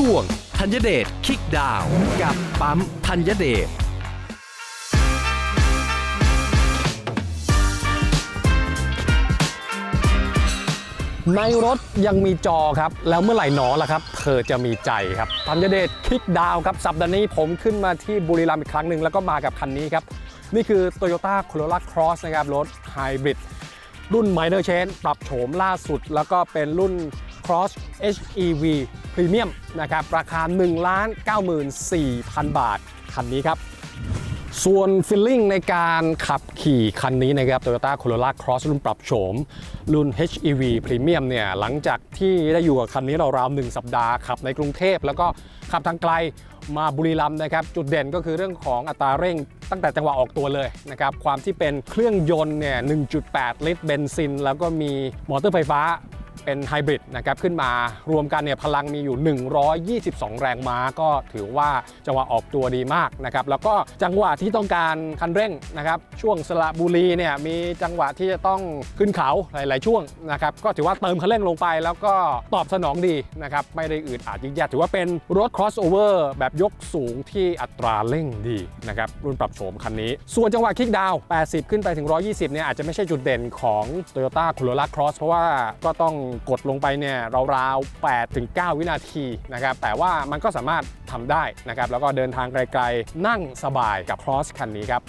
ช่วงธัญเดชคิกดาวกับปั๊มธัญเดชในรถยังมีจอครับ แล้วเมื่อไหร่หนอล่ะครับ เธอจะมีใจครับธัญเดชคลิกดาวครับ สัปดาห์นี้ผมขึ้นมาที่บุรีรัมย์อีกครั้งหนึ่งแล้วก็มากับคันนี้ครับ นี่คือ Toyota Corolla Cross นะครับ รถไฮบริดรุ่น Minor Change ปรับโฉมล่าสุด แล้วก็เป็นรุ่น Cross HEV Premium นะครับ ราคา 1 9 4 0 0 0 บาท คันนี้ครับ ส่วนฟิลลิ่งในการขับขี่คันนี้นะครับ Toyota Corolla Cross รุ่นปรับโฉม รุ่น HEV Premium เนี่ย หลังจากที่ได้อยู่กับคันนี้เราราวๆ1สัปดาห์ ขับในกรุงเทพ แล้วก็ขับทางไกลมาบุรีรัมย์นะครับ จุดเด่นก็คือเรื่องของอัตราเร่งตั้งแต่จังหวะออกตัวเลยนะครับ ความที่เป็นเครื่องยนต์เนี่ย 1.8 ลิตรเบนซิน แล้วก็มีมอเตอร์ไฟฟ้า เป็นไฮบริดนะครับขึ้นมารวมกันเนี่ยพลังมีอยู่ 122 แรงม้าก็ถือว่าจังหวะออกตัวดีมากนะครับแล้วก็จังหวะที่ต้องการคันเร่งนะครับช่วงสระบุรีเนี่ยมีจังหวะที่จะต้องขึ้นเขาหลาย ๆ ช่วงนะครับก็ถือว่าเติมคันเร่งลงไป แล้วก็ตอบสนองดีนะครับไม่ได้อืดอาดยิ่งยากถือว่าเป็นรถ crossover แบบยกสูงที่อัตราเร่งดีนะครับรุ่นปรับโฉมคันนี้ ส่วนจังหวะคลิกดาว 80 ขึ้นไปถึง 120 เนี่ยอาจจะไม่ใช่จุดเด่นของ Toyota Corolla Cross เพราะว่าก็ต้องกดลงไปเนี่ยราวๆ8ถึง9วินาทีนะครับแต่ว่ามันก็สามารถทำได้นะครับแล้วก็เดินทางไกลๆ นั่งสบายกับ Cross คันนี้ครับ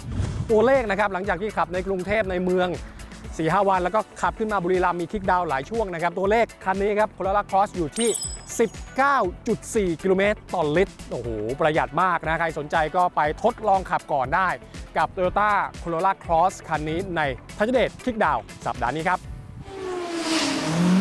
ตัวเลขนะครับหลังจากที่ขับในกรุงเทพในเมือง4 5วัน แล้วก็ขับขึ้นมาบุรีรัมย์มีคลิกดาวหลายช่วงนะครับ ตัวเลขคันนี้ครับ Corolla Cross อยู่ที่ 19.4 กิโลเมตรต่อลิตร โอ้โห ประหยัดมากนะ ใครสนใจก็ไปทดลองขับก่อนได้ กับ Toyota Corolla Cross คันนี้ในทัชเดชคลิกดาวสัปดาห์นี้ครับ